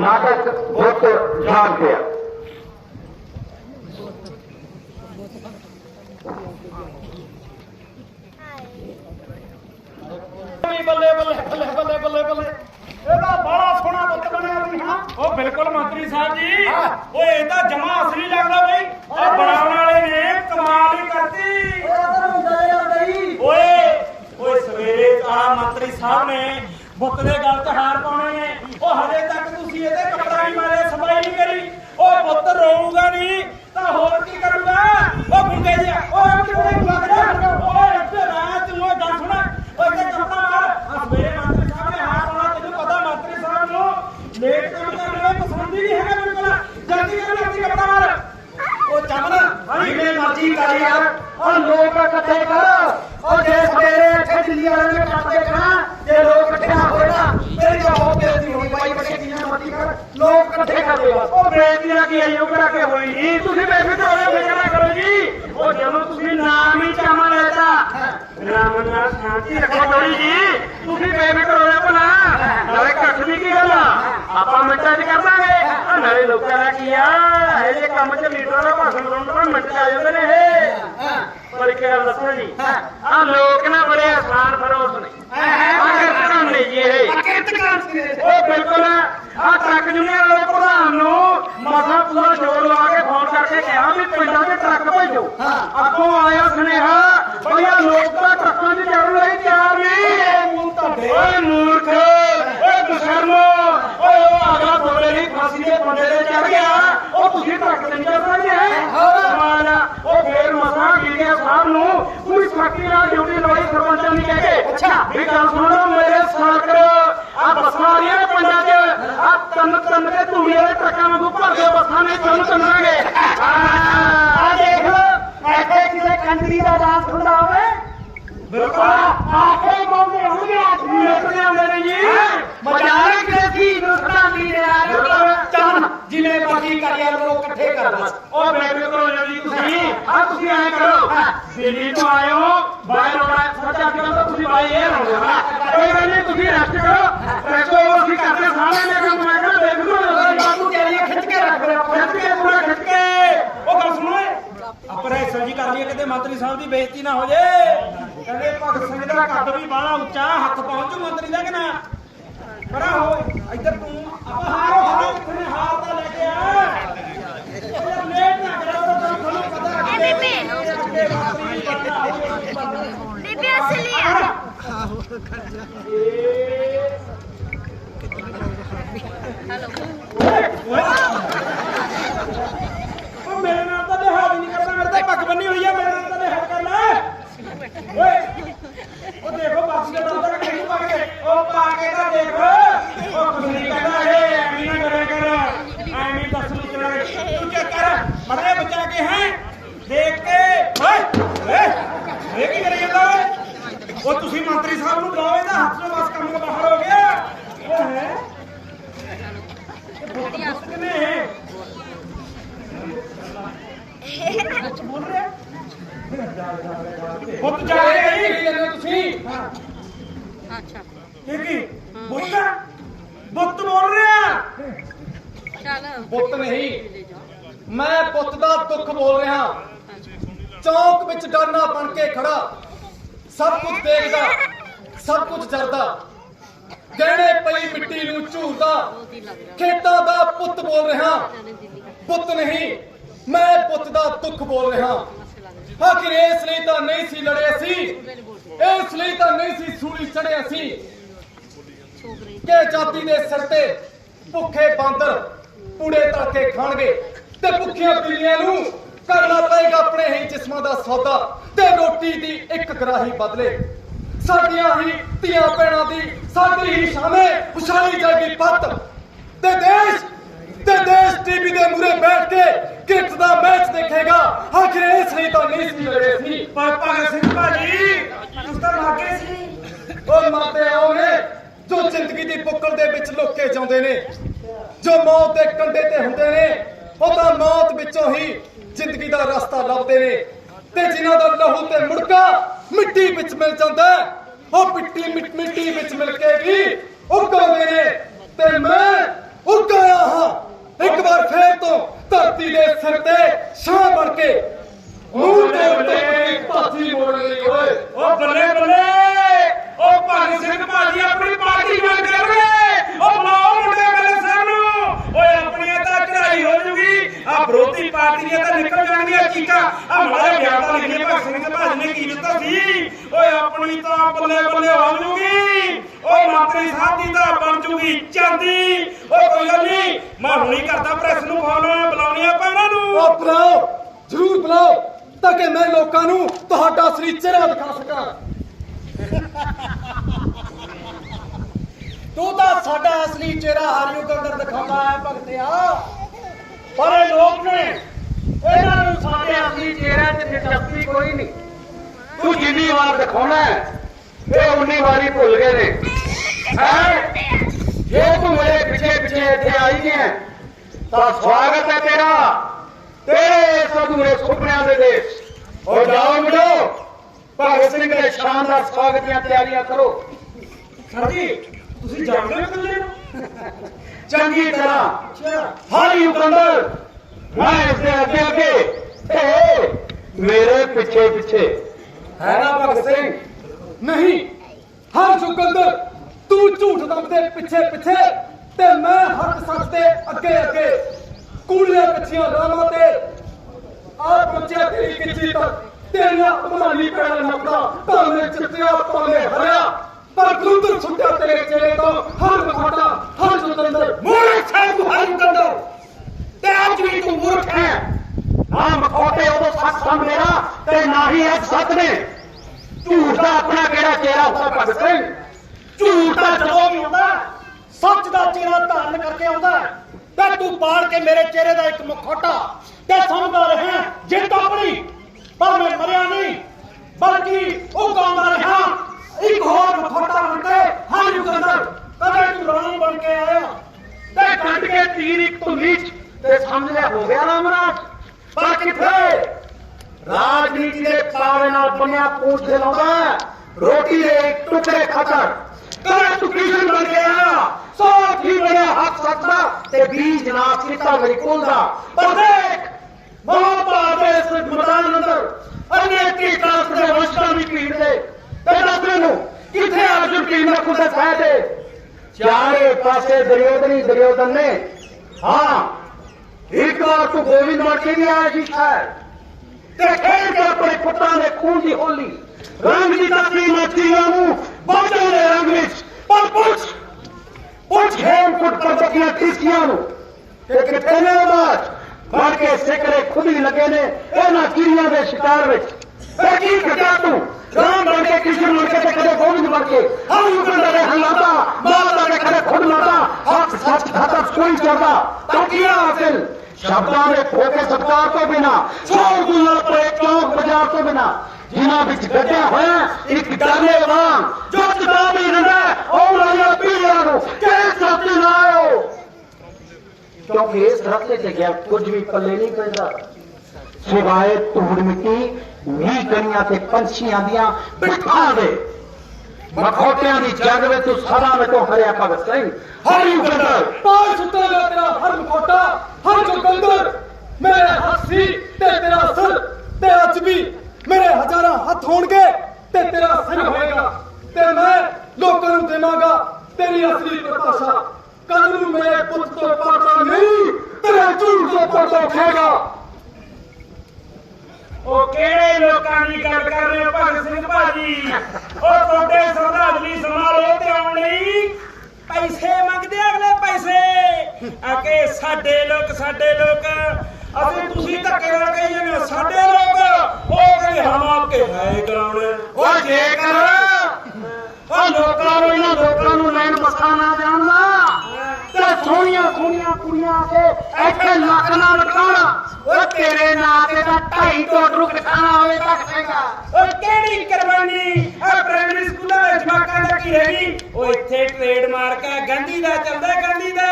ਨਾਟਕ ਬੁੱਤ ਜਾਣ ਗਿਆ। ਬੱਲੇ ਬੱਲੇ ਬੱਲੇ ਬੱਲੇ ਬੱਲੇ ਬੱਲੇ। ਇਹਦਾ ਬੜਾ ਸੋਹਣਾ ਪੁੱਤ ਬਣਿਆ ਤੁਸੀਂ ਹਾਂ। ਉਹ ਬਿਲਕੁਲ ਮੰਤਰੀ ਸਾਹਿਬ ਜੀ। ਹਾਂ। ਓਏ ਇਹ ਤਾਂ ਜਮਾ ਅਸਲੀ ਲੱਗਦਾ ਬਈ। ਆ ਬਣਾਉਣ ਵਾਲੇ ਨੇ ਕਮਾਲ ਹੀ ਕਰਤੀ। ਓਏ ਓਏ ਸਵੇਰੇ ਆ ਮੰਤਰੀ ਸਾਹਿਬ ਨੇ ਬੁੱਤ ਦੇ ਗਲ 'ਚ ਹਾਰ ਪਾਉਣੇ ਨੇ। ਉਹ ਹਜੇ ਤੱਕ ਤੁਸੀਂ ਇਹਦੇ ਕੱਪੜਾ ਨਹੀਂ ਮਾਰਿਆ, ਸਫ਼ਾਈ ਨਹੀਂ ਕਰੀ। ਉਹ ਪੁੱਤ ਰੋਊਗਾ ਨਹੀਂ ਤਾਂ ਹੋਰ ਕੀ ਕਰੂਗਾ? ਉਹ ਗੁੰਡੇ ਜੀ ਓਏ ਕਿਹੜੇ ਲੱਗ ਰਿਹਾ ਓਏ ਇੱਥੇ ਰਾਤ ਤੂੰ ਉਹ ਗੱਲ ਸੁਣਾ ਓਏ ਤੇ ਕੱਪੜਾ ਮਾਰ ਆ ਸਵੇਰੇ ਮੰਤਰੀ ਸਾਹਿਬ ਨੇ ਹਾਰ ਪਾਉਣਾ ਤੈਨੂੰ ਪਤਾ ਮੰਤਰੀ ਸਾਹਿਬ ਨੂੰ ਲੇਟ ਕੰਮ ਕਰਨਾ ਪਸੰਦ ਹੀ ਨਹੀਂ ਹੈਗਾ ਬਿਲਕੁਲ ਜਲਦੀ ਕਰ ਜਲਦੀ ਕੱਪੜਾ ਮਾਰ ਉਹ ਚਮਨ ਜਿਵੇਂ ਮਰਜ਼ੀ ਕਰ ਯਾਰ ਉਹ ਲੋਕ ਇਕੱਠੇ ਕਰ ਉਹ ਜੇ ਸਵੇਰੇ ਇੱਥੇ ਦਿੱਲੀ ਵਾਲਿਆਂ ਨੇ ਕਰਦੇ ਕਰਾਂ ਜੇ ਲੋਕ ਇਕੱਠੇ ਨਾ ਹੋਏ ਨਾ ਤੇਰੀ ਤਾਂ ਬਹੁਤ ਬੇਇੱਜ਼ਤੀ ਹੋਈ ਬਾਈ ਬੜੇ ਜਿਵੇਂ ਮਰਜ਼ੀ ਕਰ ਲੋਕ ਇਕੱਠੇ ਕਰ ਦੇ ਬਸ ਉਹ ਬੇਇੱਜ਼ਤੀ ਨਾ ਕੀ ਆਈ ਉਹ ਕਰਾ ਕੇ ਹੋਈ ਜੀ ਤੁਸੀਂ ਬੇਫਿਕਰ ਹੋ ਜਾਓ ਫਿਕਰ ਨਾ ਕਰੋ ਜੀ ਉਹ ਜਦੋਂ ਤੁਸੀਂ ਨਾਮ ਹੀ ਚਾਮਾ ਲੈਤਾ ਨਾਮ ਨਾਲ ਸ਼ਾਂਤੀ ਰੱਖੋ ਥੋੜੀ ਜੀ ਤੁਸੀਂ ਬੇਫਿਕਰ ਹੋ ਜਾਓ ਭਲਾ ਨਾਲੇ ਘੱਟ ਦੀ ਕੀ ਗੱਲ ਆ ਆਪਾਂ ਮਿੰਟਾਂ 'ਚ ਕਰ ਦਾਂਗੇ ਆਹ ਨਾਲੇ ਲੋਕਾਂ ਦਾ ਕੀ ਆ ਇਹ ਜੇ ਕੰਮ 'ਚ ਲੀਡਰਾਂ ਦਾ ਭਾਸ਼ਣ ਲਾਉਣ ਤੋਂ ਬਾਅਦ ਮਿੰਟ 'ਚ ਆ ਜਾਂਦੇ ਨੇ ਇਹ ਪਰ ਦੱਸੋ ਜੀ। ਆਹ ਲੋਕ ਨਾ ਬੜੇ ਆਸਾਨ ਫਰੋਸ ਨੇ। ਧਰਮ ਨੇ ਜੀ ਇਹ? ਉਹ ਬਿਲਕੁਲ ਆ ਟਰੱਕ ਯੂਨੀਅਨ ਵਾਲੇ ਪ੍ਰਧਾਨ ਨੂੰ ਮਸਾ ਪੂਰਾ ਜੋਰ ਲਾ ਕੇ ਫੋਨ ਕਰਕੇ ਕਿਹਾ ਵੀ ਪਿੰਡਾਂ 'ਚ ਟਰੱਕ ਭੇਜੋ। ਅੱਗੋਂ ਆਇਆ ਸੁਨੇਹਾ ਬਈ ਆਹ ਲੋਕ ਤਾਂ ਟਰੱਕਾਂ 'ਚ ਚੜਨ ਲਈ ਤਿਆਰ ਨਹੀਂ ਓਏ ਮੂਰਖ ਓਏ ਬਸ਼ਰਮੋ ਓਏ ਉਹ ਅਗਲਾ ਤੁਹਾਡੇ ਲਈ ਫਾਂਸੀ ਦੇ ਪੰਡੇ ਤੇ ਚੜ ਗਿਆ ਉਹ ਤੁਸੀਂ ਟਰੱਕ ਤੇ ਨਹੀਂ ਚੜ ਸਕਦੇ ਕਮਾਲ ਆ। ਉਹ ਫੇਰ ਮਸਾ ਵੀਡੀਓ ਸਾਹਿਬ ਨੂੰ ਕੋਈ ਫਾਕੀ ਨਾਲ ਡਿਊਟੀ ਲਵਾਈ ਸਰਪੰਚਾਂ ਦੀ ਕਹਿ ਵੀ ਗੱਲ ਸੁਣੋ ਮੇਰੇ ਸਾਕਰ ਆ ਬੱਸਾਂ ਆ ਰਹੀਆਂ ਪਿੰਡਾਂ 'ਚ। ਆ ਤੰਨ ਤੰਨ ਕੇ ਧੂੜੀ ਵਾਲੇ ਟਰੱਕਾਂ ਵਾਂਗੂ ਭਰਦੇ ਬੱਸਾਂ ਨੇ ਤੰਨ ਤੰਨਾਂਗੇ ਆ ਦੇਖ ਇੱਥੇ ਕਿਸੇ ਕੰਟਰੀ ਦਾ ਡਾਂਸ ਹੁੰਦਾ ਹੋਵੇ। ਬਿਲਕੁਲ। ਆਖੇ ਗਾਉਂਦੇ ਹੋਣਗੇ ਆਦਮੀ ਨਿਕਲੇ ਆਉਂਦੇ ਨੇ ਜੀ। ਮਜ਼ਾਕ ਕਿਸੇ ਚੀਜ਼ ਨੂੰ ਸੁਣਾਉਂਦੀ ਰਿਹਾ ਚੰਨ ਜਿਵੇਂ ਮਰਜ਼ੀ ਕਰ ਯਾਰ ਲੋਕ ਇਕੱਠੇ ਕਰ ਬਸ। ਉਹ ਬੇਬੇ ਕਰੋ ਜੀ ਤੁਸੀਂ। ਆ ਤੁਸੀਂ ਐ ਕਰੋ। ਦਿੱਲੀ ਤੋਂ ਹੋ ਬਾਈ ਰੋਡ ਸੱਚਾ ਕਿਹਾ ਤਾਂ ਤੁਸੀਂ ਬਾਈ ਇਹ ਰੈਸਟ ਕਰੋ ਰੈਸਟ ਉਹ ਅਸੀਂ ਕਰਦੇ ਸਾਹਮਣੇ ਲੈ ਕੇ ਮੈਂ ਕਿਹਾ ਦੇਖ ਲਓ। ਬਾਪੂ ਤੇਰੀਆਂ ਖਿੱਚ ਕੇ ਰੱਖ ਰਿਹਾ। ਖਿੱਚ ਕੇ ਪੂਰਾ ਖਿੱਚ ਕੇ। ਉਹ ਗੱਲ ਸੁਣੋ ਏ। ਆਪਾਂ ਐਸਾ ਜੀ ਕਰ ਲਈਏ ਕਿਤੇ ਮੰਤਰੀ ਸਾਹਿਬ ਦੀ ਬੇਇੱਜ਼ਤੀ ਨਾ ਹੋ ਜੇ। ਕਹਿੰਦੇ ਭਗਤ ਸਿੰਘ ਦਾ ਕੱਦ ਵੀ ਬਾਹਲਾ ਉੱਚਾ ਹੱਥ ਪਹੁੰਚੂ ਮੰਤਰੀ ਦਾ ਕਿ ਨਾ? ਪਰਾਂ ਹੋ ਇੱਧਰ ਤੂੰ। ਆਪਾਂ ਹਾਰੋ ਹਾਰੋ ਕਿੱਥੇ ਨੇ ਹਾਰ ਤਾਂ ਲੈ ਕੇ ਆ ਲੇਟ ਨਾ ਕਰੋ ਤਾਂ ਤੁਹਾਨੂੰ ਪਤਾ ਇਹ ਬੇਬੇ। ਬੀਬੀ ਅਸਲੀ ਆ। ਉਹ ਮੇਰੇ ਨਾਲ ਤਾਂ ਲਿਹਾਜ਼ ਨਹੀਂ ਕਰਦਾ ਮੇਰੇ ਤਾਂ ਪੱਗ ਬੰਨੀ ਹੋਈ ਆ ਮੇਰੇ ਨਾਲ ਤਾਂ ਲਿਹਾਜ਼ ਕਰ ਲੈ ਓਏ ਉਹ ਦੇਖੋ ਬਾਕੀ ਦਾ ਦੰਦ ਰੱਖ ਨਹੀਂ ਪਾਗੇ ਉਹ ਪਾ ਕੇ ਤਾਂ ਦੇਖ ਉਹ ਕੁਝ ਨਹੀਂ ਕਹਿੰਦਾ ਇਹ ਐਵੇਂ ਨਾ ਕਰਿਆ ਕਰ ਐਵੇਂ ਦੱਸ ਨੂੰ ਚਲਾ ਤੂੰ ਕੀ ਕਰ ਮੜੇ ਬਚਾ ਕੇ ਹੈ ਦੇਖ ਕੇ ਓਏ ਓਏ ਇਹ ਕੀ ਕਰੀ ਜਾਂਦਾ ਓਏ ਉਹ ਤੁਸੀਂ ਮੰਤਰੀ ਸਾਹਿਬ ਨੂੰ ਬੁਲਾਓ ਇਹਦਾ ਹੱਥ ਤੋਂ ਬਸ ਕੰਮ ਬਾਹਰ ਹੋ ਗਿਆ ਉਹ ਹੈ ਇਹ ਬੁੱਤ ਕਿਨੇ ਬੋਲ ਰਿਹਾ ਬੁੱਤ ਜਾ ਕੇ ਗਈ ਤੁਸੀਂ ਅੱਛਾ। ਕੀ ਕੀ? ਬੁੱਤ? ਬੁੱਤ ਬੋਲ ਰਿਹਾ? ਚੱਲ। ਪੁੱਤ ਨਹੀਂ। ਮੈਂ ਪੁੱਤ ਦਾ ਦੁੱਖ ਬੋਲ ਰਿਹਾ। ਚੌਂਕ ਵਿੱਚ ਡਰਨਾ ਬਣ ਕੇ ਖੜਾ। ਸਭ ਕੁਝ ਦੇਖਦਾ ਸਭ ਕੁਝ ਜਰਦਾ। ਗਹਿਣੇ ਪਈ ਮਿੱਟੀ ਨੂੰ ਝੂਰਦਾ। ਖੇਤਾਂ ਦਾ ਪੁੱਤ ਬੋਲ ਰਿਹਾ। ਪੁੱਤ ਨਹੀਂ। ਮੈਂ ਪੁੱਤ ਦਾ ਦੁੱਖ ਬੋਲ ਰਿਹਾ। ਆਖਿਰ ਇਸ ਲਈ ਤਾਂ ਨਹੀਂ ਸੀ ਲੜੇ ਸੀ। ਇਸ ਲਈ ਤਾਂ ਨਹੀਂ ਸੀ ਸੂਲੀ ਚੜੇ ਸੀ। ਕਿ ਜਾਤੀ ਦੇ ਸਿਰ ਤੇ ਭੁੱਖੇ ਬਾਂਦਰ ਪੂੜੇ ਤੜਕੇ ਖਾਣਗੇ ਤੇ ਭੁੱਖੀਆਂ ਬਿੱਲੀਆਂ ਨੂੰ ਕਰਨਾ ਪਏਗਾ ਆਪਣੇ ਹੀ ਜਿਸਮਾਂ ਦਾ ਸੌਦਾ ਤੇ ਰੋਟੀ ਦੀ ਇੱਕ ਗਰਾਹੀ ਬਦਲੇ। ਸਾਡੀਆਂ ਹੀ ਧੀਆਂ ਭੈਣਾਂ ਦੀ ਸਾਡੀ ਹੀ ਸ਼ਾਮੇ ਉਛਾਲੀ ਜਾਏਗੀ ਪੱਤ ਤੇ ਦੇਸ਼ ਤੇ ਦੇਸ਼ ਟੀਵੀ ਦੇ ਮੂਰੇ ਬੈਠ ਕੇ ਕ੍ਰਿਕਟ ਦਾ ਮੈਚ ਦੇਖੇਗਾ। ਆਖਿਰ ਇਸ ਲਈ ਤਾਂ ਨਹੀਂ ਸੀ ਲੜੇ ਸੀ। ਪਰ ਭਗਤ ਸਿੰਘ ਭਾਜੀ ਤੁਸੀਂ ਤਾਂ ਲਾਗੇ ਸੀ। ਉਹ ਮਾਤੇ ਆਉਨੇ ਜੋ ਜ਼ਿੰਦਗੀ ਦੀ ਬੁੱਕਲ ਦੇ ਵਿੱਚ ਲੁਕੇ ਜਾਂਦੇ ਨੇ। ਜੋ ਮੌਤ ਦੇ ਕੰਢੇ ਤੇ ਹੁੰਦੇ ਨੇ, ਉਹ ਤਾਂ ਮੌਤ ਵਿੱਚੋਂ ਹੀ ਜ਼ਿੰਦਗੀ ਦਾ ਰਸਤਾ ਲੱਭਦੇ ਨੇ। ਤੇ ਜਿਨ੍ਹਾਂ ਦਾ ਲਹੂ ਤੇ ਮੁੜਕਾ ਮਿੱਟੀ ਵਿੱਚ ਮਿਲ ਜਾਂਦਾ ਉਹ ਮਿੱਟੀ ਮਿੱਟੀ ਵਿੱਚ ਮਿਲ ਕੇ ਵੀ ਉਗਾਉਂਦੇ ਨੇ। ਤੇ ਮੈਂ ਉਗਾਇਆ ਦੇ ਸਿਰ ਤੇ ਛਾਂ ਬਣ ਕੇ ਮੂੰਹ ਤੇ ਉੱਤੇ ਪਾਥੀ ਮੋੜ ਲਈ ਓਏ ਉਹ ਬੱਲੇ ਬੱਲੇ ਉਹ ਭਗਤ ਸਿੰਘ ਭਾਜੀ ਆਪਣੀ ਪਾਰਟੀ ਬੰਦ ਕਰ ਗਏ ਉਹ ਬੁਲਾਓ ਮੁੰਡੇ ਮੇਰੇ ਸਾਨੂੰ ਓਏ ਆਪਣੀਆਂ ਤਾਂ ਚੜਾਈ ਹੋ ਜੂਗੀ। ਆ ਵਿਰੋਧੀ ਪਾਰਟੀਆਂ ਤਾਂ ਨਿਕਲ ਜਾਣਗੀਆਂ ਚੀਕਾਂ। ਆ ਮਾਰੇ ਬਿਆਨ ਤਾਂ ਲਿਖੇ ਭਗਤ ਸਿੰਘ ਭਾਜੀ ਨੇ ਕੀ ਦਿੱਤਾ ਸੀ? ਓਏ ਆਪਣੀ ਤਾਂ ਬੱਲੇ ਬੱਲੇ ਹੋ ਜੂਗੀ। ਓਏ ਸਾਹਿਬ ਦੀ ਤਾਂ ਬਣ ਜੂਗੀ ਚਾਂਦੀ ਓਏ ਕੋਈ ਗੱਲ ਨਹੀਂ। ਮੈਂ ਹੁਣੀ ਕਰਦਾ ਪ੍ਰੈਸ ਨੂੰ ਫੋਨ ਬੁਲਾਉਣੀ ਆਪਾਂ ਨੂੰ। ਉਹ ਬੁਲਾਓ। ਜ਼ਰੂਰ ਬੁਲਾਓ। ਤਾਂ ਕਿ ਮੈਂ ਲੋਕਾਂ ਨੂੰ ਤੁਹਾਡਾ ਅਸਲੀ ਚਿਹਰਾ ਦਿਖਾ ਸਕਾਂ। ਤੂੰ ਤਾਂ ਸਾਡਾ ਅਸਲੀ ਚਿਹਰਾ ਹਰਯੁਗ ਅੰਦਰ ਦਿਖਾਉਂਦਾ ਹੈ ਭਗਤਿਆ ਪਰ ਇਹ ਲੋਕ ਨੇ ਇਹਨਾਂ ਨੂੰ ਸਾਡੇ ਅਸਲੀ ਚਿਹਰੇ 'ਚ ਦਿਲਚਸਪੀ ਕੋਈ ਨਹੀਂ। ਤੂੰ ਜਿੰਨੀ ਵਾਰ ਦਿਖਾਉਣਾ ਹੈ, ਇਹ ਉਨੀ ਵਾਰੀ ਭੁੱਲ ਗਏ ਨੇ। ਹੈ ਜੇ ਤੂੰ ਮੇਰੇ ਪਿੱਛੇ ਪਿੱਛੇ ਇੱਥੇ ਆਈ ਹੈ ਤਾਂ ਸਵਾਗਤ ਹੈ ਤੇਰਾ। ਤੇਰੇ ਸਦੂਰੇ ਸੁਪਨਿਆਂ ਦੇ ਦੇਸ਼। ਹੋ ਜਾਓ ਮਿਲੋ ਭਗਤ ਸਿੰਘ ਦੇ ਸ਼ਾਨਦਾਰ ਸਵਾਗਤ ਦੀਆਂ ਤਿਆਰੀਆਂ ਕਰੋ। ਸਰ ਜੀ ਤੁਸੀਂ ਜਾਣਦੇ ਹੋ ਇਕੱਲੇ ਨੂੰ? ਚੰਗੀ ਤਰ੍ਹਾਂ। ਹਰ ਯੁਗੰਦਰ ਮੈਂ ਇਸ ਦੇ ਅੱਗੇ ਅੱਗੇ। ਤੇ ਮੇਰੇ ਪਿੱਛੇ ਪਿੱਛੇ। ਹੈ ਨਾ ਭਗਤ ਸਿੰਘ। ਨਹੀਂ ਹਰ ਚੁਕੰਦਰ ਤੂੰ ਝੂਠ ਦਮ ਪਿੱਛੇ ਪਿੱਛੇ ਤੇ ਮੈਂ ਹੱਕ ਸੱਚ ਦੇ ਅੱਗੇ ਅੱਗੇ। ਕੂੜੀਆਂ ਕੱਚੀਆਂ ਰਾਮਾਂ ਤੇ ਆ ਪਹੁੰਚਿਆ ਤੇਰੀ ਕਿੱਚੀ ਤੱਕ ਤੇਰੀਆਂ ਉਮਾਲੀ ਪੈਣਾ ਨੱਪਦਾ ਭਾਵੇਂ ਚਿੱਤਿਆ, ਭਾਵੇਂ ਹਰਿਆ। ਪਰ ਗੁੰਦਰ ਸੁੱਟਿਆ ਤੇਰੇ ਚਿਹਰੇ ਤੋਂ। ਹਰ ਮਖਾਟਾ ਹਰ ਚੁਕੰਦਰ ਮੂਰਖ ਹੈ ਤੂੰ, ਹਰ ਯੁਗੰਦਰ ਤੇ ਅੱਜ ਵੀ ਤੂੰ ਮੂਰਖ ਹੈ। ਨਾ ਮਖੌਟੇ ਉਦੋਂ ਸੱਚ ਸਨ ਮੇਰਾ, ਤੇ ਨਾ ਹੀ ਅੱਜ ਸੱਚ ਨੇ ਝੂਠ ਦਾ ਆਪਣਾ ਕਿਹੜਾ ਚਿਹਰਾ ਹੁੰਦਾ ਭਗਤ ਸਿੰਘ? ਝੂਠ ਦਾ ਜਦੋਂ ਵੀ ਆਉਂਦਾ, ਸੱਚ ਦਾ ਚਿਹਰਾ ਧਾਰਨ ਕਰਕੇ ਆਉਂਦਾ, ਤੇ ਤੂੰ ਪਾੜ ਕੇ ਮੇਰੇ ਚਿਹਰੇ ਦਾ ਇੱਕ ਮੁਖੌਟਾ ਤੇ ਸਮਝਦਾ ਰਿਹਾ, ਜਿੱਤ ਆਪਣੀ, ਪਰ ਮੈਂ ਮਰਿਆ ਨਹੀਂ, ਬਲਕਿ ਉਹ ਗਾਉਂਦਾ ਰਿਹਾ, ਇੱਕ ਹੋਰ ਮੁਖੌਟਾ ਬਣ ਕੇ ਹਰ ਯੁੱਗ ਕਦੇ ਤੂੰ ਰਾਮ ਬਣ ਕੇ ਆਇਆ, ਤੇ ਕੱਢ ਕੇ ਤੀਰ ਇੱਕ ਤੋਂ ਨੀਚ ਤੇ ਸਮਝ ਲਿਆ, ਹੋ ਗਿਆ ਰਾਮ ਰਾਜ, ਪਰ ਕਿੱਥੇ? ਰਾਜਨੀਤੀ ਦੇ ਪਾਵੇ ਨਾਲ ਬੰਨਿਆ ਪੂਛ ਦੇ ਲਾਉਂਦਾ, ਰੋਟੀ ਦੇ ਟੁਕੜੇ ਖਾਤਰ ਕਦੇ ਬਣ ਕੇ ਆਇਆ ਸਾਥ ਬਣਿਆ ਹੱਕ ਸਕਦਾ ਤੇ ਬੀਜ ਨਾਸ ਕੀਤਾ ਮੇਰੀ ਕੁਲ ਦਾ। ਪਰ ਦੇਖ, ਮਹਾਭਾਰਤ ਦੇ ਇਸ ਮੈਦਾਨ ਅੰਦਰ ਅਨੇਕ ਕਾਸਟ ਦੇ ਵੰਸ਼ਾਂ ਦੀ ਭੀੜ ਦੇ। ਤੇ ਦੱਸ ਮੈਨੂੰ, ਕਿੱਥੇ ਅਰਜੁਨ ਕੀ ਨਾ ਕੁਦੇ ਫਾਇਦੇ ਚਾਰੇ ਪਾਸੇ ਦੁਰਯੋਧਨੀ ਦੁਰਯੋਧਨ ਨੇ। ਹਾਂ, ਇੱਕ ਵਾਰ ਤੂੰ ਗੋਬਿੰਦ ਬਣ ਕੇ ਵੀ ਆਇਆ ਸੀ ਸ਼ਾਇਦ। ਤੇ ਖੇਡ ਕੇ ਆਪਣੇ ਪੁੱਤਾਂ ਦੇ ਖੂਨ ਦੀ ਹੋਲੀ। ਰੰਗ ਦੀ ਤਸਵੀਰ ਮੱਛੀਆਂ ਨੂੰ ਬਾਜਾਂ ਦੇ ਰੰਗ ਵਿੱਚ ਪਰ ਪੁੱਛ ਪੁੱਛ ਖੇਮ ਕੁੱਟ ਕਰ ਬੱਕੀਆਂ ਖਿਸਕੀਆਂ ਨੂੰ ਤੇ ਕਿਤੇ ਨੇ ਬਾਤ ਫੜ ਕੇ ਸਿਕਰੇ ਖੁਦ ਹੀ ਲੱਗੇ ਨੇ ਇਹਨਾਂ ਕੀੜੀਆਂ ਦੇ ਸ਼ਿਕਾਰ ਵਿੱਚ ਤੇ ਕੀ ਘਟਿਆ ਤੂੰ ਰਾਮ ਬਣ ਕੇ ਕ੍ਰਿਸ਼ਨ ਬਣ ਕੇ ਤੇ ਕਦੇ ਗੋਬਿੰਦ ਬਣ ਕੇ ਹਰ ਯੁਗੰਦਰ ਦੇ ਹਲਾਤਾ ਮਾਤਾ ਦੇ ਕਦੇ ਖੁਦ ਮਾਤਾ ਹੱਕ ਸੱਚ ਖਾਤਾ ਕੋਈ ਚੜਦਾ ਤਾਂ ਕੀ ਹਾਸਿਲ ਸ਼ਬਦਾਂ ਦੇ ਫੋਕੇ ਸਤਕਾਰ ਤੋਂ ਬਿਨਾ ਸੌ ਗੁੱਲਰ ਪਏ ਚੌਕ ਬਾਜ਼ਾਰ ਤੋਂ ਬਿਨਾ ਜਿਨ੍ਹਾਂ ਵਿੱਚ ਗੱਡਿਆ ਹੋਇਆ ਇੱਕ ਡਾਲੇ ਵਾਂਗ, ਜੋ ਕਿਤਾਬ ਹੀ ਰੰਦਾ ਉਹ ਵਾਲੀਆਂ ਪੀੜ੍ਹੀਆਂ ਨੂੰ ਕਿਸ ਸਾਥੀ ਨਾ ਆਇਓ? ਕਿਉਂਕਿ ਇਸ ਰਸਤੇ ਤੇ ਗਿਆ, ਕੁਝ ਵੀ ਪੱਲੇ ਨਹੀਂ ਪੈਂਦਾ। ਸਿਵਾਏ ਧੂੜ ਮਿੱਟੀ, ਮੀਂਹ ਕਣੀਆਂ ਤੇ ਪੰਛੀਆਂ ਦੀਆਂ ਬਿਠਾ ਦੇ। ਮਖੌਟਿਆਂ ਦੀ ਜੰਗ ਵਿੱਚ ਤੂੰ ਸਦਾ ਵਿੱਚ ਹਰਿਆ ਭਗਤ ਸਿੰਘ। ਹਰ ਯੁਗੰਦਰ ਪਾਰ ਸੁੱਟੇਗਾ ਤੇਰਾ ਹਰ ਮਖੌਟਾ, ਹਰ ਚੁਕੰਦਰ ਮੇਰੇ ਹੱਥ ਸੀ ਤੇ ਤੇਰਾ ਸਿਰ, ਤੇ ਅੱਜ ਵੀ ਮੇਰੇ ਹਜ਼ਾਰਾਂ ਹੱਥ ਹੋਣਗੇ ਤੇ ਤੇਰਾ ਸਿਰ ਹੋਏਗਾ ਤੇ ਮੈਂ ਲੋਕਾਂ ਨੂੰ ਦੇਵਾਂਗਾ ਤੇਰੀ ਅਸਲੀ ਪ੍ਰਤਾਸ਼ਾ ਕੱਲ ਨੂੰ ਮੇਰੇ ਪੁੱਤ ਤੋਂ ਪਰਦਾ ਨਹੀਂ, ਤੇਰੇ ਝੂਠ ਤੋਂ ਪਰਦਾ ਉਠੇਗਾ। ਉਹ ਕਿਹੜੇ ਲੋਕਾਂ ਦੀ ਗੱਲ ਕਰ ਰਹੇ ਹੋ, ਭਗਤ ਸਿੰਘ ਭਾਜੀ? ਉਹ ਤੁਹਾਡੇ ਸ਼ਰਧਾਂਜਲੀ ਸਮਾਰੋਹ ਤੇ ਆਉਣ ਲਈ ਪੈਸੇ ਮੰਗਦੇ ਅਗਲੇ ਪੈਸੇ? ਆ ਕੇ ਸਾਡੇ ਲੋਕ ਸਾਡੇ ਲੋਕ, ਅਸੀਂ ਤੁਸੀਂ ਧੱਕੇ ਨਾਲ ਕਹੀ ਜਾਂਦੇ ਸਾਡੇ ਲੋਕ ਕਹਿੰਦੇ ਹਮ ਆਪਕੇ ਹੈ ਕਰਾਉਣ। ਉਹ ਜੇਕਰ ਉਹ ਲੋਕਾਂ ਨੂੰ ਇਹਨਾਂ ਲੋਕਾਂ ਨੂੰ ਲੈਣ ਮਸਾ ਨਾ ਜਾਣਦਾ ਤੇ ਸੋਹਣੀਆਂ ਸੋਹਣੀਆਂ ਕੁੜੀਆਂ ਆ ਕੇ ਇੱਥੇ ਲੱਕ ਨਾ ਲਟਾਉਣਾ ਉਹ ਤੇਰੇ ਨਾਂ ਤੇ ਤਾਂ ਢਾਈ ਕੋਟ ਰੁਕ ਖਾਣਾ ਹੋਵੇ ਤਾਂ ਖਾਏਗਾ ਉਹ ਕਿਹੜੀ ਕੁਰਬਾਨੀ? ਆ ਪ੍ਰਾਇਮਰੀ ਸਕੂਲਾਂ ਵਿੱਚ ਜਵਾਕਾਂ ਦਾ ਕੀ ਹੈਗੀ ਉਹ ਇੱਥੇ ਟ੍ਰੇਡ ਮਾਰਕ ਹੈ ਗਾਂਧੀ ਦਾ ਚੱਲਦਾ ਗਾਂਧੀ ਦਾ।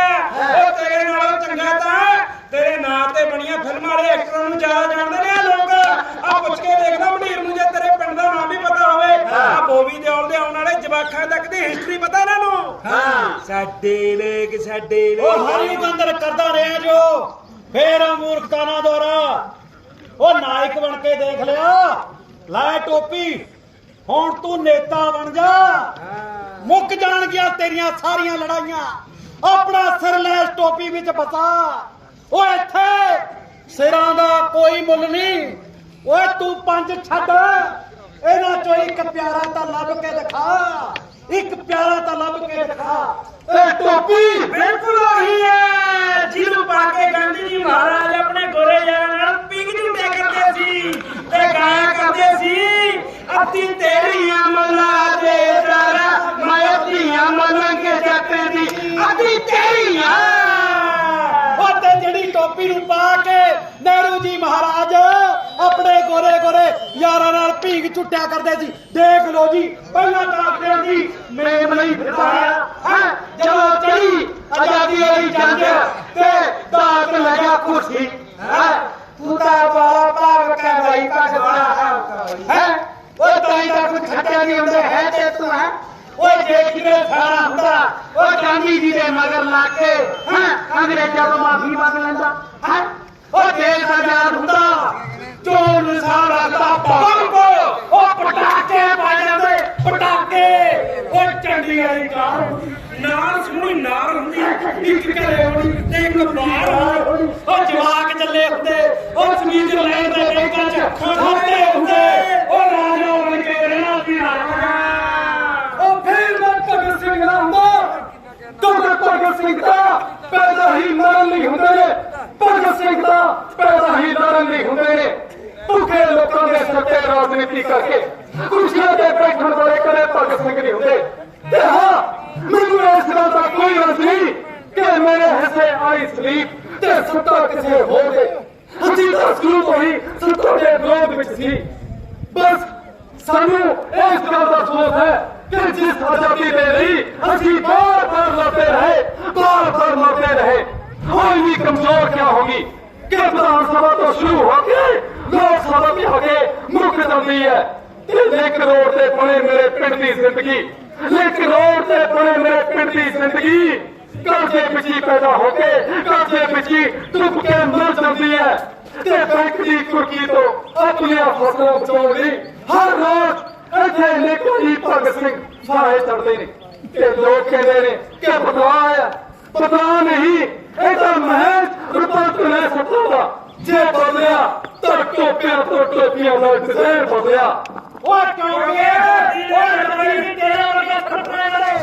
ਉਹ ਤੇਰੇ ਨਾਲੋਂ ਚੰਗਾ ਤਾਂ ਤੇਰੇ ਨਾਂ ਤੇ ਬਣੀਆਂ ਫਿਲਮਾਂ ਵਾਲੇ ਐਕਟਰਾਂ ਨੂੰ ਜ਼ਿਆਦਾ ਜਾਣਦੇ ਨੇ। ਆ ਆ ਦੇਖਦਾ ਮੰਡੀਰ ਨੂੰ ਜੇ ਤੇਰੇ ਪਿੰਡ ਦਾ ਨਾਮ ਵੀ ਪਤਾ ਹੋਵੇ ਆ ਬੋਵੀ ਦਿਓਲ ਦੇ ਆਉਣ ਵਾਲੇ ਜਵਾਕਾਂ ਤੱਕ ਦੀ ਹਿਸਟਰੀ ਪਤਾ ਇਹਨਾਂ ਨੂੰ? ਹਾਂ। ਸਾਡੇ ਲੋਕ ਸਾਡੇ ਉਹ ਹਰ ਅੰਦਰ ਕਰਦਾ ਰਿਹਾ ਜੋ। ਫੇਰ ਮੂਰਖਤਾ ਨਾ ਦੁਆਰਾ। ਉਹ ਨਾਇਕ ਬਣ ਕੇ ਦੇਖ ਲਿਆ। ਲੈ ਟੋਪੀ। ਹੁਣ ਤੂੰ ਨੇਤਾ ਬਣ ਜਾ। ਮੁੱਕ ਜਾਣਗੀਆਂ ਤੇਰੀਆਂ ਸਾਰੀਆਂ ਲੜਾਈਆਂ। ਆਪਣਾ ਸਿਰ ਲੈ ਇਸ ਟੋਪੀ ਵਿੱਚ ਬਸਾ ਓਏ ਇੱਥੇ ਸਿਰਾਂ ਦਾ ਕੋਈ ਮੁੱਲ ਨਹੀਂ। ਓਏ ਤੂੰ ਪੰਜ ਛੱਡ। ਇਹਨਾਂ ਚੋਂ ਇੱਕ ਪਿਆਰਾ ਤਾਂ ਲੱਭ ਕੇ ਦਿਖਾ। ਇੱਕ ਪਿਆਰਾ ਤਾਂ ਲੱਭ ਕੇ ਦਿਖਾ। ਏ ਟੋਪੀ ਬਿਲਕੁਲ ਉਹੀ ਹੈ ਜਿਹਨੂੰ ਪਾ ਕੇ ਗਾਂਧੀ ਜੀ ਮਹਾਰਾਜ ਆਪਣੇ ਗੋਰੇ ਯਾਰਾਂ ਨਾਲ ਪਿੰਗ ਝੂਟੇ ਕਰਦੇ ਸੀ ਤੇ ਗਾਇਆ ਕਰਦੇ ਸੀ ਅੱਤੀ ਤੇਰੀਆਂ ਮੱਲਾ ਦੇ ਦਰਾ ਮੈਂ ਅੱਤੀਆਂ ਮੱਲਾਂ ਕੇ ਜੱਟਾਂ ਦੀ ਅੱਤੀ ਤੇਰੀਆਂ। ਉਹ ਤੇ ਜਿਹੜੀ ਟੋਪੀ ਨੂੰ ਪਾ ਕੇ ਨਹਿਰੂ ਜੀ ਮਹਾਰਾਜ ਆਪਣੇ ਯਾਰਾਂ ਨਾਲ ਭੀਗ ਝੁੱਟਿਆ ਕਰਦੇ ਸੀ। ਦੇਖ ਲਓ ਜੀ, ਪਹਿਲਾਂ ਕਾਕੜਿਆਂ ਦੀ ਮੇਮ ਲਈ ਫਿਰਦਾ ਹੈ, ਜਦੋਂ ਚੜੀ ਆਜ਼ਾਦੀ ਵਾਲੀ ਜੰਗ ਤੇ ਦਾਤ ਲਗਾ ਕੁਰਸੀ ਹੈ। ਤੂੰ ਤਾਂ ਬਾਲਾ ਭਾਗ ਕੇ ਬਾਈ ਭਗਤਾ ਹੈ ਉਹ ਤਾਂ ਹੀ। ਤਾਂ ਕੁਝ ਛੱਡਿਆ ਨਹੀਂ ਹੁੰਦੇ, ਹੈ ਤੇ ਤੂੰ ਹੈ। ਓਏ, ਜੇ ਕਿਤੇ ਸਾਰਾ ਹੁੰਦਾ ਓ ਗਾਂਧੀ ਜੀ ਦੇ ਮਗਰ ਲਾ ਕੇ, ਹੈ, ਅੰਗਰੇਜ਼ਾਂ ਤੋਂ ਮਾਫੀ ਮੰਗ ਲੈਂਦਾ, ਹੈ। ਉਹ ਦੇਸ਼ ਆਜ਼ਾਦ ਹੁੰਦਾ। ਚੋਣ ਨਿਸ਼ਾਨ ਰੱਖਦਾ ਬੰਬ ਓ ਪਟਾਕੇ ਵੱਜ ਜਾਂਦੇ। ਪਟਾਕੇ। ਓ ਚੰਡੀ ਵਾਲੀ ਕਾਰ ਨਾਲ ਸੋਹਣੀ ਨਾਲ ਹੁੰਦੀ। ਇੱਕ ਘਰੇ ਹੋਣੀ ਤੇ ਇੱਕ ਬਾਹਰ ਹੋਣੀ ਓ ਜਵਾਕ ਚੱਲੇ ਹੁੰਦੇ ਓ ਸਵਿਟਜ਼ਰਲੈਂਡ ਦੇ ਬੈਂਕਾਂ 'ਚ ਖਾਤੇ ਹੁੰਦੇ ਓ ਰਾਜਾ ਬਣ ਕੇ ਰਹਿਣਾ ਸੀ ਉਹ ਫਿਰ ਮੈਂ ਭਗਤ ਸਿੰਘ ਨਾ ਹੁੰਦਾ ਕਿਉਂਕਿ ਭਗਤ ਸਿੰਘ ਦਾ ਪੈਦਾ ਹੀ ਮਰਨ ਲਈ ਹੁੰਦੇ ਨੇ ਭਗਤ ਸਿੰਘ ਦਾ ਪੈਦਾ ਹੀ ਲੜਨ ਲਈ ਹੁੰਦੇ ਨੇ ਭੁੱਖੇ ਲੋਕਾਂ ਦੇ ਸਿਰ ਤੇ ਰਾਜਨੀਤੀ ਕਰਕੇ ਕੁਰਸੀਆਂ ਤੇ ਬੈਠਣ ਵਾਲੇ ਕਦੇ ਭਗਤ ਸਿੰਘ ਨਹੀਂ ਹੁੰਦੇ ਤੇ ਹਾਂ ਮੈਨੂੰ ਇਸ ਗੱਲ ਦਾ ਕੋਈ ਰਸ ਨਹੀਂ ਕਿ ਮੇਰੇ ਹਿੱਸੇ ਆਈ ਸਲੀਪ ਤੇ ਸੱਤਾ ਕਿਸੇ ਹੋਰ ਦੇ ਅਸੀਂ ਤਾਂ ਸ਼ੁਰੂ ਤੋਂ ਹੀ ਸੱਤਾ ਦੇ ਵਿਰੋਧ ਵਿੱਚ ਸੀ। ਬਸ ਸਾਨੂੰ ਇਸ ਗੱਲ ਦਾ ਅਫਸੋਸ ਹੈ ਕਿ ਜਿਸ ਆਜ਼ਾਦੀ ਦੇ ਲਈ ਅਸੀਂ ਬਾਰ ਬਾਰ ਲੜਦੇ ਰਹੇ ਬਾਰ ਬਾਰ ਲੜਦੇ ਰਹੇ, ਕੋਈ ਵੀ ਕਮਜ਼ੋਰ ਕਿਆ ਹੋਗੀ? ਕਿ ਵਿਧਾਨ ਸਭਾ ਤੋਂ ਸ਼ੁਰੂ ਹੋ ਕੇ, ਲੋਕ ਸਭਾ ਵੀ ਹੋ ਕੇ ਮੁੱਕ ਜਾਂਦੀ ਹੈ। ਤੇ ਲਿੰਕ ਰੋਡ ਤੇ ਬਣੇ ਮੇਰੇ ਪਿੰਡ ਦੀ ਜ਼ਿੰਦਗੀ ਲਿੰਕ ਰੋਡ ਤੇ ਬਣੇ ਮੇਰੇ ਪਿੰਡ ਦੀ ਜ਼ਿੰਦਗੀ, ਕਰਜ਼ੇ ਪਿੱਛੇ ਪੈਦਾ ਹੋ ਕੇ, ਕਰਜ਼ੇ ਵਿੱਚ ਡੁੱਬ ਕੇ ਮਰ ਜਾਂਦੀ ਹੈ। ਤੇ ਬੈਂਕ ਦੀ ਕੁਰਕੀ ਤੋਂ ਆਪਣੀਆਂ ਫਸਲਾਂ ਬਚਾਉਣ ਲਈ ਹਰ ਰੋਜ਼ ਇੱਥੇ ਨਿਕਲੀ ਭਗਤ ਸਿੰਘ ਫਾਹੇ ਚੜਦੇ ਨੇ ਤੇ ਲੋਕ ਕਹਿੰਦੇ ਨੇ ਕਿ ਬਦਲਾਅ ਹੈ ਬਦਲਾਅ ਨਹੀਂ ਇਹ ਤਾਂ ਮਹਿਜ਼ ਰੁਪਤ ਨੇ ਸੱਤਾ ਦਾ ਜੇ ਬਦਲਿਆ ਤਾਂ ਟੋਪੀਆਂ ਤੋਂ ਟੋਪੀਆਂ ਦਾ ਜ਼ਹਿਰ ਬਦਲਿਆ। ਓ ਕਿਉਂਕਿ ਓ ਲੜਾਈ ਤੇਰੇ ਵਰਗੇ ਖੱਟਰੇ ਲੜੇ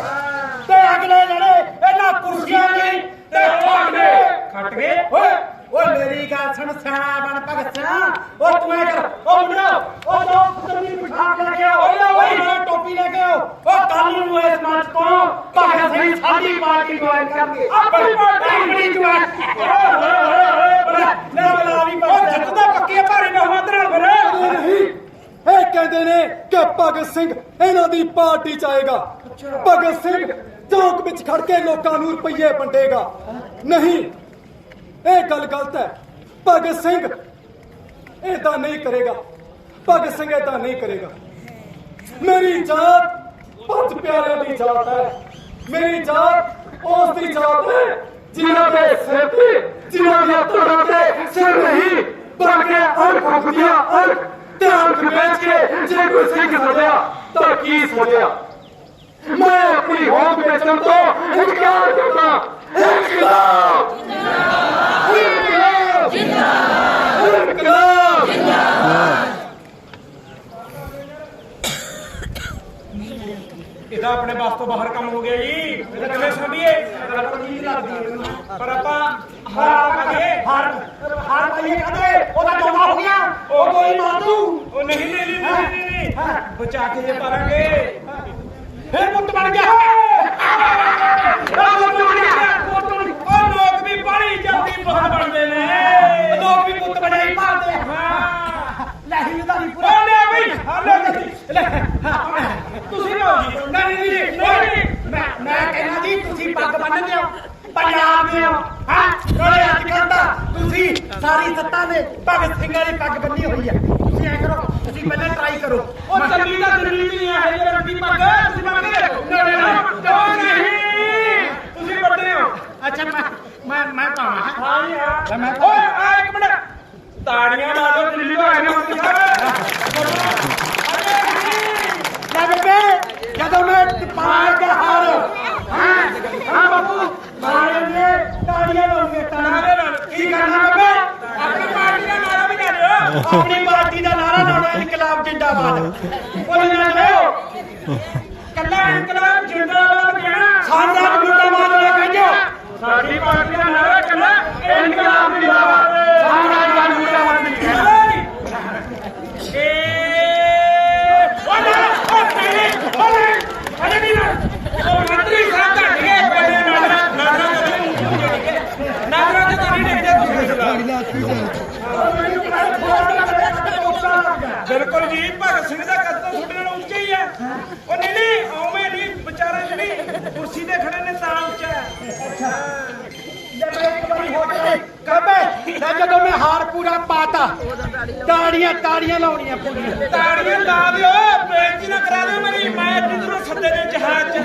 ਤੇ ਅਗਲੇ ਲੜੇ ਇਹਨਾਂ ਕੁਰਸੀਆਂ ਲਈ ਤੇ ਗਏ ਖੱਟ ਗਏ। ਓਏ ਓ ਮੇਰੀ ਗੱਲ ਸੁਣ ਸਿਆਣਾ ਬਣ ਭਗਤ ਸਿਆ ਓ ਤੂੰ ਐ ਕਰ ਓ ਮੁੰਡਾ ਓ ਦੋ ਪੁੱਤਰੀ ਬਿਠਾ ਕੇ ਲੈ ਕੇ ਆਓ ਓਏ ਨਾਲ ਟੋਪੀ ਲੈ ਕੇ ਆਓ। ਓ ਕੱਲ ਨੂੰ ਇਸ ਮੰਚ ਤੋਂ ਭਗਤ ਸਿੰਘ ਸਾਡੀ ਪਾਰਟੀ ਜੁਆਇਨ ਕਰਨਗੇ। ਆਪਣੀ ਪਾਰਟੀ ਜੁਆਇਨ ਲੈ ਬਲਾ ਵੀ ਉਹ ਜਿੱਤਦਾ ਪੱਕੇ ਭਾਰੇ ਬਹੁਮਤ ਨਾਲ ਫਿਰ। ਨਹੀਂ। ਇਹ ਕਹਿੰਦੇ ਨੇ ਕਿ ਭਗਤ ਸਿੰਘ ਇਹਨਾਂ ਦੀ ਪਾਰਟੀ ਚ ਆਏਗਾ। ਭਗਤ ਸਿੰਘ ਚੌਕ ਵਿੱਚ ਖੜ ਕੇ ਲੋਕਾਂ ਨੂੰ ਰੁਪਈਏ ਵੰਡੇਗਾ। ਨਹੀਂ ਇਹ ਗੱਲ ਗਲਤ ਹੈ। ਭਗਤ ਸਿੰਘ ਏਦਾਂ ਨਹੀਂ ਕਰੇਗਾ। ਭਗਤ ਸਿੰਘ ਏਦਾਂ ਨਹੀਂ ਕਰੇਗਾ। ਮੇਰੀ ਜਾਤ ਪੰਜ ਪਿਆਰਿਆਂ ਦੀ ਜਾਤ ਹੈ। ਮੇਰੀ ਜਾਤ ਉਸ ਦੀ ਜਾਤ ਹੈ ਜਿਨ੍ਹਾਂ ਦੇ ਸਿਰ ਤੇ, ਜਿਨ੍ਹਾਂ ਦੀਆਂ ਧੜਾਂ ਤੇ ਸਿਰ ਨਹੀਂ ਬਲਕਿ ਅਣਖ ਹੁੰਦੀਆਂ ਅਣਖ ਤੇ ਅਣਖ ਵੇਚ ਕੇ ਜੇ ਕੋਈ ਸਿੰਘ ਸੜਿਆ ਤਾਂ ਕੀ ਸੋਚਿਆ ਮੈਂ ਆਪਣੀ ਹੋਂਦ ਵੇਚਣ ਤੋਂ ਇਨਕਾਰ ਕਰਦਾ। ਇਨਕਲਾਬ ਇਨਕਲਾਬ ਇਨਕਲਾਬ ਇਹਦਾ ਆਪਣੇ ਬਸ ਤੋਂ ਬਾਹਰ ਕੰਮ ਹੋ ਗਿਆ ਜੀ ਕਿਵੇਂ ਸੰਭੀਏ? ਪਰ ਆਪਾਂ ਹਾਰ ਪਾਈਏ ਹਾਰ ਹਾਰ ਪਾਈਏ ਕਦੇ ਉਹਦਾ ਜਮਾ ਹੋ ਗਿਆ। ਉਹ ਕੋਈ ਮਾਤੂ ਉਹ ਨਹੀਂ ਨਹੀਂ ਨਹੀਂ, ਨਹੀਂ ਨਹੀਂ ਬਚਾ ਕੇ ਜੇ ਪਾਰਾਂਗੇ। ਫਿਰ ਪੁੱਤ ਬਣ ਗਿਆ ਉਹ ਲੋਕ ਵੀ ਬੜੀ ਜਲਦੀ ਬਹੁਤ ਬਣਦੇ ਨੇ ਲੋਕ ਵੀ ਪੁੱਤ ਬਣੇ ਹੀ ਮਾਰਦੇ ਆ। ਹਾਂ ਲੈ ਹੀ ਉਹਦਾ ਨਹੀਂ ਪੂਰਾ ਉਹ ਲੈ ਬਈ ਹਲੇ ਤੁਸੀਂ ਲਓ ਜੀ ਨਹੀਂ ਨਹੀਂ ਨਹੀਂ ਨਹੀਂ ਮੈਂ ਮੈਂ ਕਹਿੰਦਾ ਜੀ ਤੁਸੀਂ ਪੱਗ ਬੰਨਦੇ ਹੋ ਪੰਜਾਬ ਦੇ ਹੋ ਹਾਂ ਨਾਲੇ ਅੱਜ ਕੱਲ੍ਹ ਤਾਂ ਤੁਸੀਂ ਸਾਰੀ ਸੱਤਾ ਦੇ ਭਗਤ ਸਿੰਘ ਵਾਲੀ ਪੱਗ ਬੰਨੀ ਹੋਈ ਹੈ ਤੁਸੀਂ ਐ ਕਰੋ, ਤੁਸੀਂ ਪਹਿਲਾਂ ਟਰਾਈ ਕਰੋ। ਉਹ ਚੱਲੀ ਤਾਂ ਦਿੱਲੀ ਨਹੀਂ ਆ ਇਹ ਰੋਟੀ ਪੱਗ ਤੁਸੀਂ ਮੰਗ ਕੇ ਦੇਖੋ ਨਹੀਂ ਨਹੀਂ ਤੁਸੀਂ ਵੱਡੇ ਹੋ ਅੱਛਾ ਮੈਂ ਮੈਂ ਮੈਂ ਪਾਵਾਂ ਹਾਂ ਜੀ ਹਾਂ ਲੈ ਮੈਂ ਓਏ ਆ ਇੱਕ ਮਿੰਟ ਤਾੜੀਆਂ ਮਾਰੋ ਦਿੱਲੀ ਤੋਂ ਆਏ ਨੇ ਮੰਤਰੀ ਸਾਹਿਬ ਲੈ ਬੇਬੇ ਜਦੋਂ ਮੈਂ ਪਾਲ ਕੇ ਹਾਰ ਹਾਂ ਹਾਂ ਬਾਪੂ ਮਾਰੇ ਨੇ ਤਾੜੀਆਂ ਲਾਉਂਗੇ ਤਾੜੀਆਂ ਕੀ ਕਰਨਾ ਬੇਬੇ ਆਪਣੀ ਪਾਰਟੀ ਦਾ ਨਾਰਾ ਵੀ ਕਰ ਦਿਓ ਆਪਣੀ ਪਾਰਟੀ ਦਾ ਨਾਰਾ ਲਾਉਣਾ ਇਨਕਲਾਬ ਜਿੰਦਾਬਾਦ ਬੋਲਣਾ ਚਾਹੋ ਕੱਲਾ ਇਨਕਲਾਬ ਜਿੰਦਾਬਾਦ ਕਹਿਣਾ ਸਾਮਰਾਜ ਜਿੰਦਾਬਾਦ ਨਾ ਕਹਿੰਦੇ ਸਾਡੀ ਪਾਰਟੀ ਦਾ ਨਾਰਾ ਕੱਲਾ ਇਨਕਲਾਬ ਜਿੰਦਾਬਾਦ ਸਾਮਰਾਜ ਜਿੰਦਾਬਾਦ ਨਹੀਂ ਕਹਿਣਾ ਏ ਓ ਨਾ ਓ ਤੇਰੇ ਓ ਨਹੀਂ ਅਰੇ ਨਹੀਂ ਓ ਮੰਤਰੀ ਸਾਹਿਬ ਘੱਟ ਗਏ ਬੜੇ ਨਾਰਾ ਨਾਰਾ ਨਾਰਾ ਤੇ ਤਾਂ ਨਹੀਂ ਦੇਖਦੇ ਬਿਲਕੁਲ ਜੀ ਭਗਤ ਸਿੰਘ ਦਾ ਕੱਦ ਤਾਂ ਤੁਹਾਡੇ ਨਾਲ ਉੱਚਾ ਹੀ ਹੈ ਉਹ ਨਹੀਂ ਨਹੀਂ ਓਵੇਂ ਨਹੀਂ ਵਿਚਾਰੇ ਜਿਹੜੀ ਕੁਰਸੀ ਤੇ ਖੜੇ ਨੇ ਤਾਂ ਉੱਚਾ ਹੈ ਕਬੇ ਤਾਂ ਜਦੋਂ ਮੈਂ ਹਾਰ ਪੂਰਾ ਪਾਤਾ ਤਾੜੀਆਂ ਤਾੜੀਆਂ ਲਾਉਣੀਆਂ ਪੂਰੀਆਂ। ਤਾੜੀਆਂ ਲਾ ਦਿਓ ਬੇਇੱਜ਼ਤੀ ਨਾ ਕਰਾ ਦਿਓ ਮੇਰੀ ਮੈਂ ਜਿੱਧਰੋਂ ਸੱਦੇ ਦੇ ਜਹਾਜ਼ ਚ।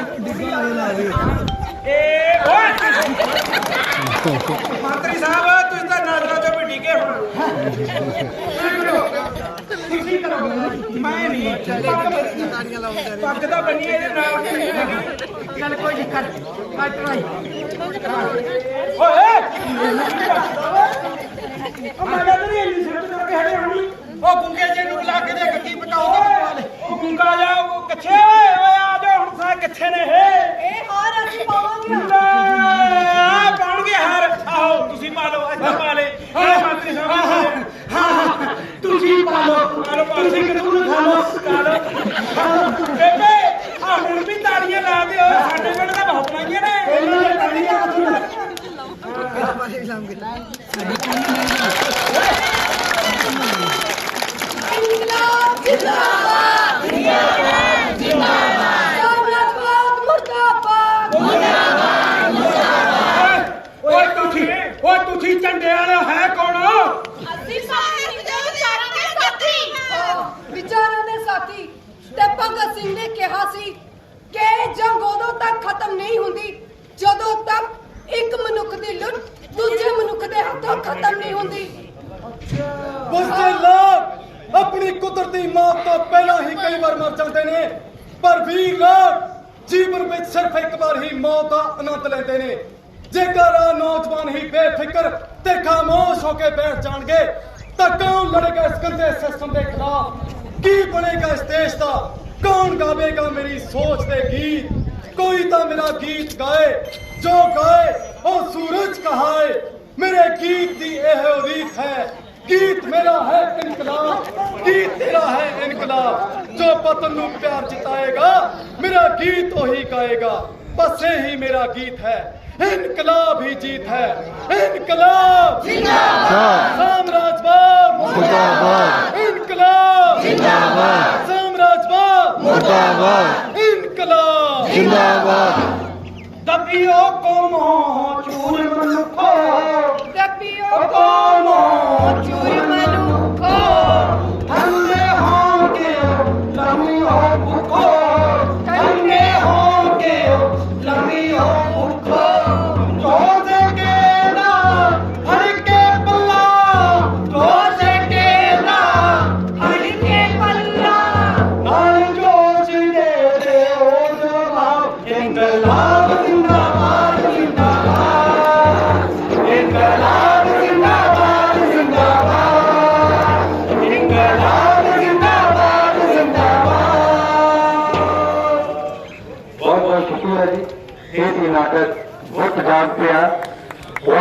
ਏ ਓਏ! ਮੰਤਰੀ ਸਾਹਿਬ ਤੁਸੀਂ ਤਾਂ ਨਾਜ਼ਰਾ ਚੋਂ ਵੀ ਡਿੱਗੇ ਹੁਣ ਮੈਂ ਨਹੀਂ। ਪੱਗ ਤਾਂ ਬੰਨੀ ਇਹਦੇ ਨਾਲ। ਚੱਲ ਕੋਈ ਕਰ। ਕਰ ਟਰਾਈ ਓਏ! ਉਹ ਮੈਂ ਕਹਿੰਦਾ ਨਹੀਂ ਇੰਨੀ ਸਿਰਤ ਕਰਕੇ ਹੜੇ ਹੋਣੀ। ਉਹ ਗੁੰਗੇ ਜੇ ਨੂੰ ਬੁਲਾ ਕੇ ਦੇ ਗੱਡੀ ਓਏ ਉਹ ਗੁੰਗਾ ਜਾ ਉਹ ਕੱਛੇ ਓਏ ਓਏ ਆ ਜਾ ਹੁਣ ਸਾ ਕਿੱਥੇ ਨੇ ਇਹ? ਇਹ ਹਾਰ ਅਸੀਂ ਪਾਵਾਂਗੇ। ਲੈ ਪਾਉਣਗੇ ਹਾਰ। ਆਓ ਤੁਸੀਂ ਪਾ ਲਓ ਅੱਜ ਪਾ ਲੈ ਹਾਂ ਮੰਤਰੀ ਸਾਹਿਬ ਪਾ ਲਓ। ਤੁਸੀਂ ਪਾ ਲਓ। ਤੁਸੀਂ ਕਿਹਨੂੰ ਖਾ ਲਓ। ਪਾ ਲਓ। ਬੇਬੇ ਆ ਹੁਣ ਵੀ ਤਾੜੀਆਂ ਲਾ ਦਿਓ ਸਾਡੇ ਪਿੰਡ ਤਾਂ ਬਹੁਤ ਲਾਈਆਂ ਨੇ ਇਹਨਾਂ ਨੇ ਤਾੜੀਆਂ ਕਿੱਥੋਂ ਇਨਕਲਾਬ ਜਿੰਦਾਬਾਦ ਜਿੰਦਾਬਾਦ ਮੁਰਦਾਬਾਦ ਓਏ ਤੁਸੀਂ ਓਏ ਤੁਸੀਂ ਝੰਡੇ ਵਾਲੇ ਹੈ ਕੌਣ ਅਸੀਂ ਸਾਰੇ ਵਿਚਾਰਾਂ ਦੇ ਸਾਥੀ ਵਿਚਾਰਾਂ ਦੇ ਸਾਥੀ ਤੇ ਭਗਤ ਸਿੰਘ ਨੇ ਕਿਹਾ ਸੀ ਕਿ ਇਹ ਜੰਗ ਉਦੋਂ ਤੱਕ ਖਤਮ ਨਹੀਂ ਹੁੰਦੀ ਜਦੋਂ ਤੱਕ ਇੱਕ ਮਨੁੱਖ ਦੀ ਲੁੱਟ ਦੂਜੇ ਮਨੁੱਖ ਦੇ ਹੱਥੋਂ ਖਤਮ ਨਹੀਂ ਹੁੰਦੀ। ਉਸਦੇ ਲੋਕ ਆਪਣੀ ਕੁਦਰਤੀ ਮੌਤ ਤੋਂ ਪਹਿਲਾਂ ਹੀ ਕਈ ਵਾਰ ਮਰ ਜਾਂਦੇ ਨੇ, ਪਰ ਵੀਰ ਲੋਕ ਜੀਵਨ ਵਿੱਚ ਸਿਰਫ ਇੱਕ ਵਾਰ ਹੀ ਮੌਤ ਦਾ ਆਨੰਦ ਲੈਂਦੇ ਨੇ। ਜੇਕਰ ਆਹ ਨੌਜਵਾਨ ਹੀ ਬੇਫਿਕਰ ਤੇ ਖਾਮੋਸ਼ ਹੋ ਕੇ ਬੈਠ ਜਾਣਗੇ, ਤਾਂ ਕੌਣ ਲੜੇਗਾ ਇਸ ਗੰਦੇ ਸਿਸਟਮ ਦੇ ਖਿਲਾਫ? ਕੀ ਬਣੇਗਾ ਇਸ ਦੇਸ਼ ਦਾ? ਕੌਣ ਗਾਵੇਗਾ ਮੇਰੀ ਸੋਚ ਦੇ ਗੀਤ? ਕੋਈ ਤਾਂ ਮੇਰਾ ਗੀਤ ਗਾਏ, ਜੋ ਗਾਏ, ਉਹ ਸੂਰਜ ਕਹਾਏ। ਮੇਰੇ ਗੀਤ ਦੀ ਇਹ ਉਡੀਕ ਹੈ ਗੀਤ ਮੇਰਾ ਹੈ ਇਨਕਲਾਬ ਗੀਤ ਤੇਰਾ ਹੈ ਇਨਕਲਾਬ ਜੋ ਪਤਨ ਨੂੰ ਪਿਆਰ ਜਿਤਾਏਗਾ ਮੇਰਾ ਗੀਤ ਉਹੀ ਗਾਏਗਾ ਬਸ ਇਹੀ ਮੇਰਾ ਗੀਤ ਹੈ ਇਨਕਲਾਬ ਹੀ ਜੀਤ ਹੈ ਇਨਕਲਾਬ ਜਿੰਦਾਬਾਦ ਸਾਮਰਾਜਵਾਦ ਮੁਰਦਾਬਾਦ ਇਨਕਲਾਬ ਜਿੰਦਾਬਾਦ ਸਾਮਰਾਜਵਾਦ ਮੁਰਦਾਬਾਦ ਇਨਕਲਾਬ ਜਿੰਦਾਬਾਦ ਦਬਿਓ ਕੋਮੋ ਚੂਰ ਮਨੁੱਖੋ ਦੱਬਿਓ ਕੋਮੋ ਚੂਰ ਮਨੁੱਖੋ